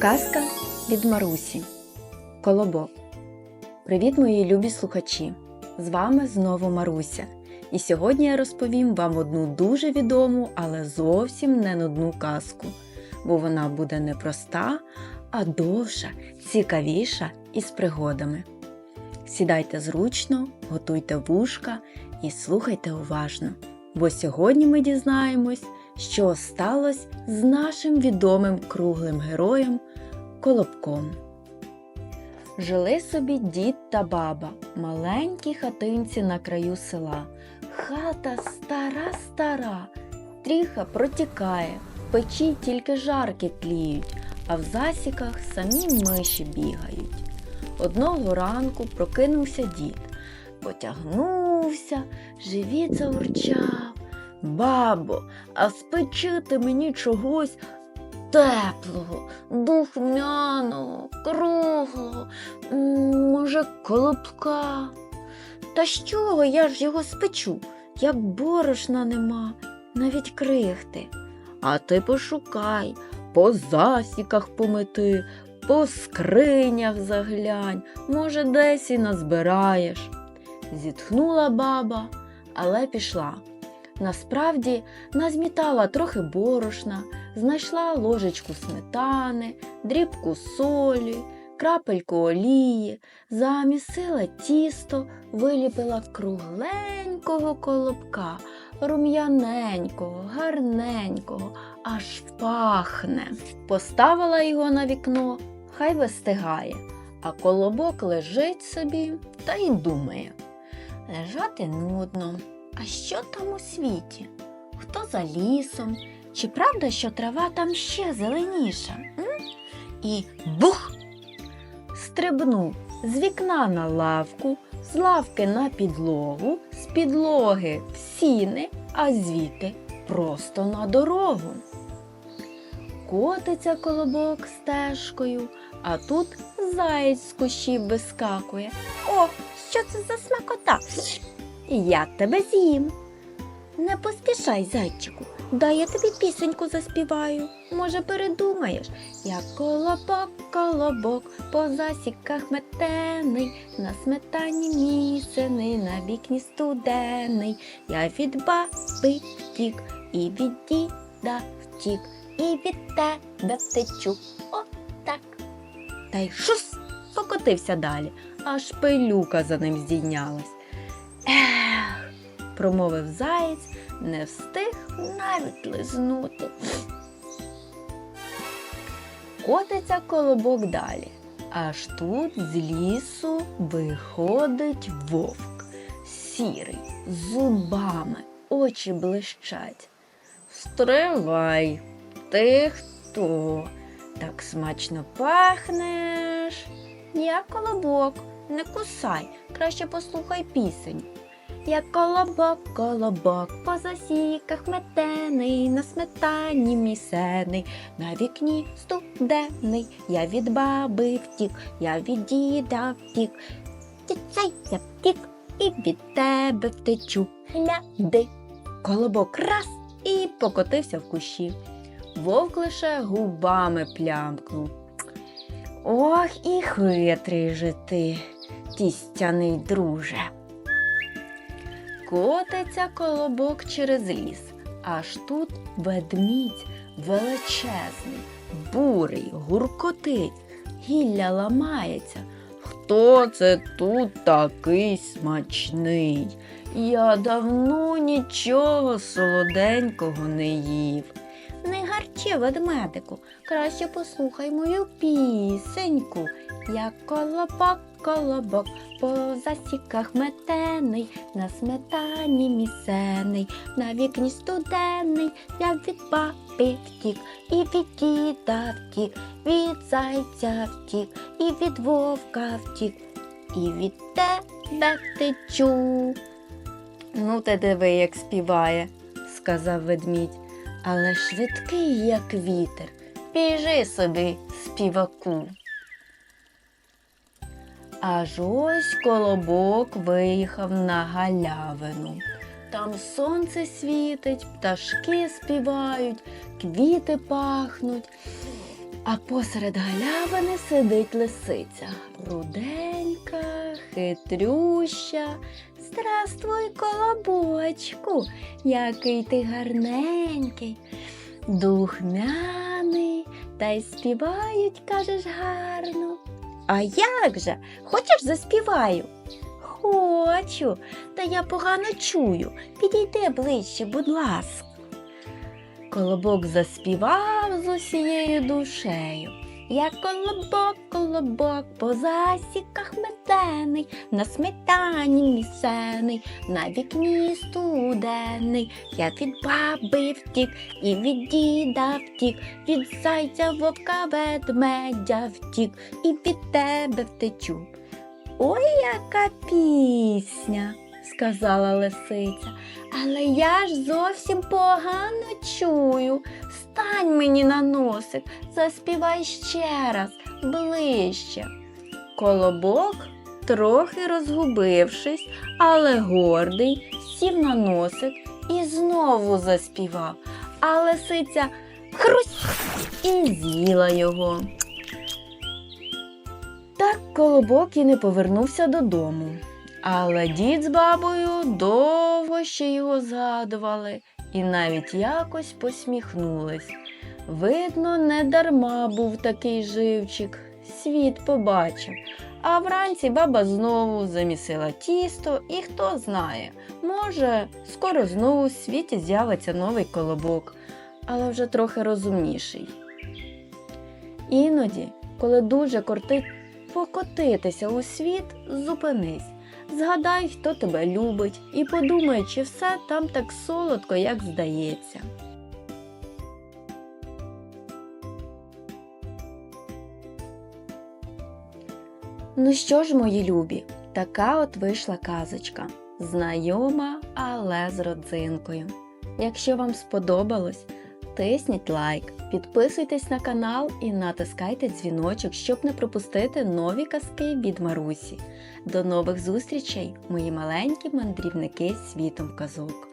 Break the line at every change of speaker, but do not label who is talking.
Казка від Марусі. Колобок. Привіт, мої любі слухачі! З вами знову Маруся. І сьогодні я розповім вам одну дуже відому, але зовсім не нудну казку, бо вона буде не проста, а довша, цікавіша і з пригодами. Сідайте зручно, готуйте вушка і слухайте уважно, бо сьогодні ми дізнаємось, що сталося з нашим відомим круглим героєм Колобком. Жили собі дід та баба, маленькі хатинці на краю села. Хата стара стара, тріха протікає, в печі тільки жарки тліють, а в засіках самі миші бігають. Одного ранку прокинувся дід, потягнувся, живіт заурчав. Бабо, а спечити мені чогось теплого, духмяного, круглого, може, колобка. Та з чого я ж його спечу, як борошна нема, навіть крихти. А ти пошукай, по засіках помети, по скринях заглянь, може, десь і назбираєш. Зітхнула баба, але пішла. Насправді назмітала трохи борошна, знайшла ложечку сметани, дрібку солі, крапельку олії, замісила тісто, виліпила кругленького колобка, рум'яненького, гарненького, аж пахне. Поставила його на вікно, хай вистигає, а колобок лежить собі та й думає. Лежати нудно. А що там у світі? Хто за лісом? Чи правда, що трава там ще зеленіша? М? І бух! Стрибнув з вікна на лавку, з лавки на підлогу, з підлоги в сіни, а звідти просто на дорогу. Котиться колобок стежкою, а тут заєць з кущів вискакує. О, що це? Я тебе з'їм. Не поспішай, зайчику, дай я тобі пісеньку заспіваю. Може, передумаєш, як колобок, колобок, по засіках метений, на сметані місений, на вікні студений. Я від баби втік, і від діда втік, і від тебе втечу. О, так. Та й шус покотився далі, аж пилюка за ним здійнялась. Ех, промовив заєць, не встиг навіть лизнути. Котиться колобок далі. Аж тут з лісу виходить вовк, сірий, зубами, очі блищать. Стривай, ти хто? Так смачно пахнеш. Я колобок, не кусай, краще послухай пісень. Як колобок, колобок, по засіках метений, на сметані місений, на вікні студений, я від баби втік, я від діда втік, Тіцей я втік і від тебе втечу. Гляди. Колобок раз і покотився в кущі. Вовк лише губами плямкнув. Ох, і хитрий же ти, тістяний друже. Котиться колобок через ліс, аж тут ведмідь величезний, бурий, гуркотить, гілля ламається. Хто це тут такий смачний? Я давно нічого солоденького не їв. Не гарчи, ведмедику, краще послухай мою пісеньку. Як колобок, колобок, по засіках метений, на сметані місений, на вікні студений, я від баби втік, і від діда втік, від зайця втік, і від вовка втік, і від тебе втечу. Ну, ти диви, як співає, сказав ведмідь, але швидкий, як вітер. Біжи собі, співаку. Аж ось колобок виїхав на галявину. Там сонце світить, пташки співають, квіти пахнуть. А посеред галявини сидить лисиця. Руденька, хитрюща. Здравствуй, колобочку, який ти гарненький, духмяний, та й співають, кажеш, гарно. А як же? Хочеш заспіваю? Хочу, та я погано чую. Підійди ближче, будь ласка. Колобок заспівав з усією душею. Я колобок, колобок, по засіках метений, на сметані місений, на вікні студений. Я від баби втік і від діда втік, від зайця вовка ведмедя втік, і від тебе втечу. Ой, яка пісня, сказала лисиця, але я ж зовсім погано чую. Стань мені на носик, заспівай ще раз, ближче. Колобок, трохи розгубившись, але гордий, сів на носик і знову заспівав, а лисиця хрусь і з'їла його. Так колобок і не повернувся додому. Але дід з бабою довго ще його згадували і навіть якось посміхнулись. Видно, не дарма був такий живчик, світ побачив. А вранці баба знову замісила тісто, і хто знає, може, скоро знову в світі з'явиться новий колобок, але вже трохи розумніший. Іноді, коли дуже кортить покотитися у світ, зупинись. Згадай, хто тебе любить, і подумай, чи все там так солодко, як здається. Ну що ж, мої любі, така от вийшла казочка. Знайома, але з родзинкою. Якщо вам сподобалось, тисніть лайк, підписуйтесь на канал і натискайте дзвіночок, щоб не пропустити нові казки від Марусі. До нових зустрічей, мої маленькі мандрівники світом казок.